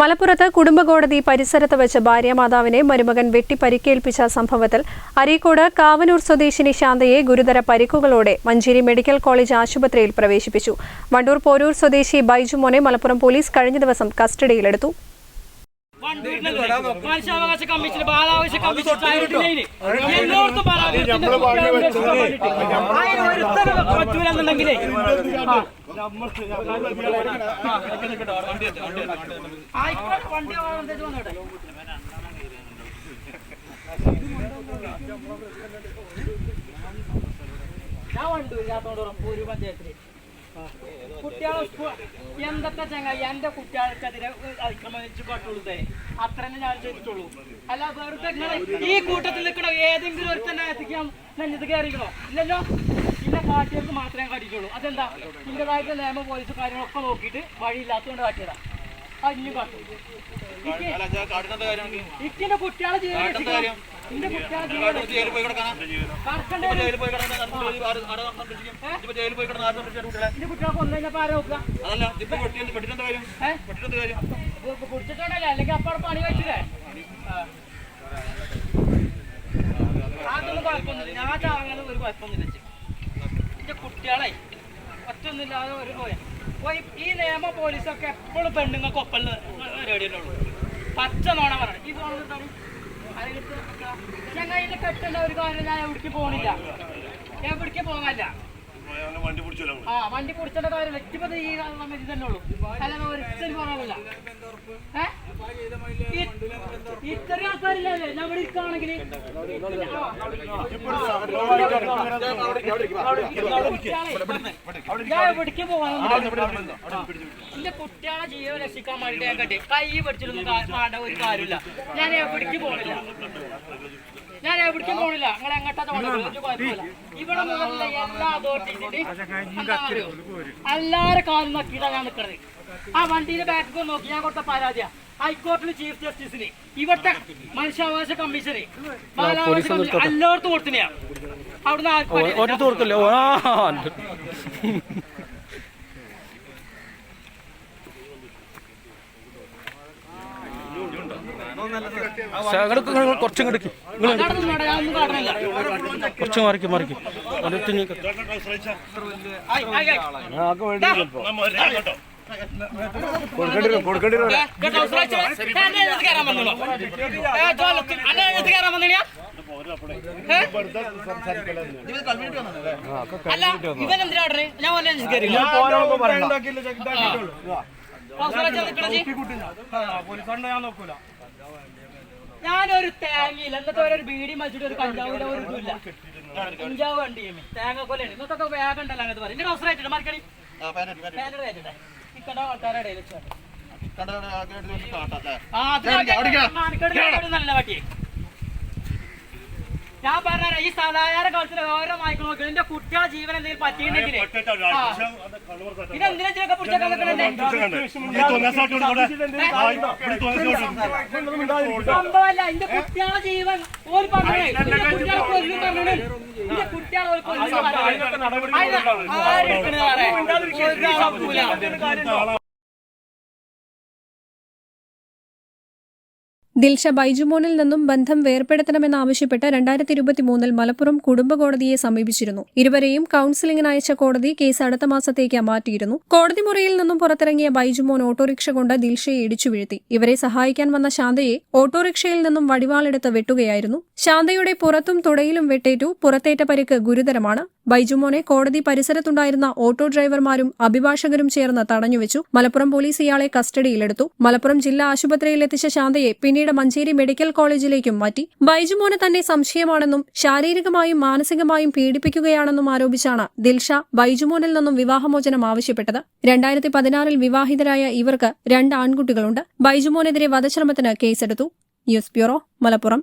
മലപ്പുറത്ത് കുടുംബകോടതി പരിസരത്ത് വെച്ച് ഭാര്യാമാതാവിനെ മരുമകൻ വെട്ടി പരിക്കേൽപ്പിച്ച സംഭവത്തിൽ അരീക്കോട് കാവനൂർ സ്വദേശിനി ശാന്തയെ ഗുരുതര പരിക്കുകളോടെ മഞ്ചേരി മെഡിക്കൽ കോളേജ് ആശുപത്രിയിൽ പ്രവേശിപ്പിച്ചു. വണ്ടൂർ പോരൂർ സ്വദേശി ബൈജുമോനെ മലപ്പുറം പോലീസ് കഴിഞ്ഞ ദിവസം കസ്റ്റഡിയിലെടുത്തു. മനുഷ്യാവകാശ കമ്മീഷൻ ബാലാവകാശ കമ്മീഷൻ എല്ലായിടത്തും പരാതിപ്പെട്ടിട്ട് പറ്റൂലെന്നുണ്ടെങ്കിലേ. വണ്ടി. ഞാൻ വണ്ടൂർ കാത്തോണ്ട് പൂരി പഞ്ചായത്തിൽ കുട്ടികളെ എന്തൊക്കെ ചങ്ങായി എന്റെ കുട്ടികൾക്കെതിരെ അതിക്രമിച്ച് അത്ര തന്നെ ഞാൻ ചെയ്തിട്ടുള്ളൂ അല്ല വെറുതെ ഈ കൂട്ടത്തിൽ നിൽക്കണോ ഏതെങ്കിലും ഒരു തന്നെ എത്തിക്കാൻ നെഞ്ഞത് കയറിക്കണോ ഇല്ലല്ലോ പിന്നെ കാട്ടിയവർക്ക് മാത്രമേ കാട്ടിയിട്ടുള്ളൂ. അതെന്താ? ഇതിന്റെതായിട്ട് നിയമ പോലീസ് കാര്യങ്ങളൊക്കെ നോക്കിയിട്ട് വഴിയില്ലാത്തതുകൊണ്ട് കാട്ടിയതാ. അതിന് കാട്ടും. ഇക്കിന്റെ കുട്ടികളെ. ഇന്റെ ആരാ നോക്കുക? കുടിച്ചിട്ടുണ്ടല്ലേ? അല്ലെങ്കിൽ അപ്പാടെ പണി കഴിച്ചില്ലേ അതൊന്നും കുഴപ്പമൊന്നുമില്ല. ഞാൻ ഒരു കുഴപ്പമൊന്നുമില്ല ചെ. എന്റെ കുട്ടികളെ ഒറ്റൊന്നുമില്ലാതെ ഒരു പോയ. പോയി ഈ നിയമ പോലീസൊക്കെ എപ്പോഴും പെണ്ണുങ്ങൾക്ക് ഒപ്പം പരിപാടിയുള്ളൂ പച്ച നോണ പറയണം. ഞങ്ങൾ ഇതിന്റെ കെട്ടേണ്ട ഒരു കാര്യം ഞാൻ എവിടേക്ക് പോണില്ല. ഞാൻ എവിടേക്ക് പോകാനില്ല. ആ വണ്ടി കുടിച്ചേണ്ട കാര്യം ഇപ്പൊ ഈ സമയത്ത് തന്നെ ഉള്ളൂ. അല്ലാതെ ഒരിക്കലും പോകാനില്ല. ഏ? ഇത്രയും എവിടേക്ക് പോകാനൊന്നും എന്റെ കുട്ടികളെ ജീവൻ രക്ഷിക്കാൻ വേണ്ടിട്ട് ഞാൻ കൈ പിടിച്ചിട്ടൊന്നും ഒരു കാര്യമില്ല ഞാൻ എവിടേക്ക് പോണില്ല ഞാൻ എവിടേക്കും പോണില്ല നിങ്ങൾ എങ്ങോട്ടാ കുഴപ്പമില്ല ഇവിടെ മുതലുള്ള എല്ലാ അതോറിറ്റീസിന്റെ എല്ലാരെ കാലും നോക്കിയിട്ടാണ് ഞാൻ നിൽക്കുന്നത് ആ വണ്ടിയുടെ ബാക്ക് നോക്കി ഞാൻ കൊടുത്ത പരാതിയാ. ഹൈക്കോടതി ചീഫ് ജസ്റ്റിസിന്. ഇവിടുത്തെ മനുഷ്യാവകാശ കമ്മീഷന്. ബാലാവകാശ കമ്മീഷൻ എല്ലായിടത്തും കൊടുത്തിനെയാ അവിടുന്ന് കൊടുക്കല്ലോ കുറച്ചും കിടക്കും കുറച്ച് മാറിക്കും മാറിക്കും. അടുത്ത് ഞാൻ അല്ല. ഞാനൊരു തേങ്ങയില്ല. എന്നിട്ട് ഒരു ബീഡി മച്ചിട്ട് ഒരു കഞ്ചാവില്ല ഒരു ഇതില്ല കഞ്ചാവ് വണ്ടി തേങ്ങ കൊല്ലാണ് ഇന്നത്തെ വേഗം ഉണ്ടല്ലോ അങ്ങനത്തെ പറയും. എന്റെ അവസരമായിട്ടുണ്ട് മറക്കണി കയറ്റട്ടെ ഇക്കണ്ട ആൾക്കാരുടെ ഇടയിൽ വെച്ചാണ് ആ, നല്ല പട്ടിയെ ഞാൻ പറഞ്ഞ ഈ സാധാരണ കാലത്തിൽ ഓരോ മയക്ക് നോക്കി എന്റെ കുട്ടികളെ ജീവൻ എന്തെങ്കിലും പറ്റിയിട്ടുണ്ടെങ്കിൽ ഇതെന്തിനാ സംഭവമല്ല എന്റെ കുട്ടികളെ ജീവൻ ഒരു പറഞ്ഞു കുട്ടികളെ കൊല്ലും പറഞ്ഞേ എന്റെ കുട്ടികളെ ഒരു കൊല്ലും പറഞ്ഞേ ആരെടുക്കണ ഒരാളെ ദിൽഷ ബൈജുമോനിൽ നിന്നും ബന്ധം വേർപെടുത്തണമെന്നാവശ്യപ്പെട്ട് രണ്ടായിരത്തി ഇരുപത്തി മൂന്നിൽ മലപ്പുറം കുടുംബ കോടതിയെ സമീപിച്ചിരുന്നു. ഇരുവരെയും കൌൺസിലിംഗിന് അയച്ച കോടതി കേസ് അടുത്ത മാസത്തേക്ക് മാറ്റിയിരുന്നു. കോടതി മുറിയിൽ നിന്നും പുറത്തിറങ്ങിയ ബൈജുമോൻ ഓട്ടോറിക്ഷ കൊണ്ട് ദിൽഷയെ ഇടിച്ചു വീഴ്ത്തി. ഇവരെ സഹായിക്കാൻ വന്ന ശാന്തയെ ഓട്ടോറിക്ഷയിൽ നിന്നും വടിവാളെടുത്ത് വെട്ടുകയായിരുന്നു. ശാന്തയുടെ പുറത്തും തുടയിലും വെട്ടേറ്റു. പുറത്തേറ്റ പരിക്ക് ഗുരുതരമാണ്. ബൈജുമോനെ കോടതി പരിസരത്തുണ്ടായിരുന്ന ഓട്ടോ ഡ്രൈവർമാരും അഭിഭാഷകരും ചേർന്ന് തടഞ്ഞുവെച്ചു. മലപ്പുറം പോലീസ് ഇയാളെ കസ്റ്റഡിയിലെടുത്തു. മലപ്പുറം ജില്ലാ ആശുപത്രിയിലെത്തിച്ച ശാന്തയെ പിന്നീട് മഞ്ചേരി മെഡിക്കൽ കോളേജിലേക്കും മാറ്റി. ബൈജുമോനെ തന്നെ സംശയമാണെന്നും ശാരീരികമായും മാനസികമായും പീഡിപ്പിക്കുകയാണെന്നും ആരോപിച്ചാണ് ദിൽഷ ബൈജുമോനിൽ നിന്നും വിവാഹമോചനം ആവശ്യപ്പെട്ടത്. രണ്ടായിരത്തി പതിനാറിൽ വിവാഹിതരായ ഇവർക്ക് രണ്ട് ആൺകുട്ടികളുണ്ട്. ബൈജുമോനെതിരെ വധശ്രമത്തിന് കേസെടുത്തു. News bureau Malappuram.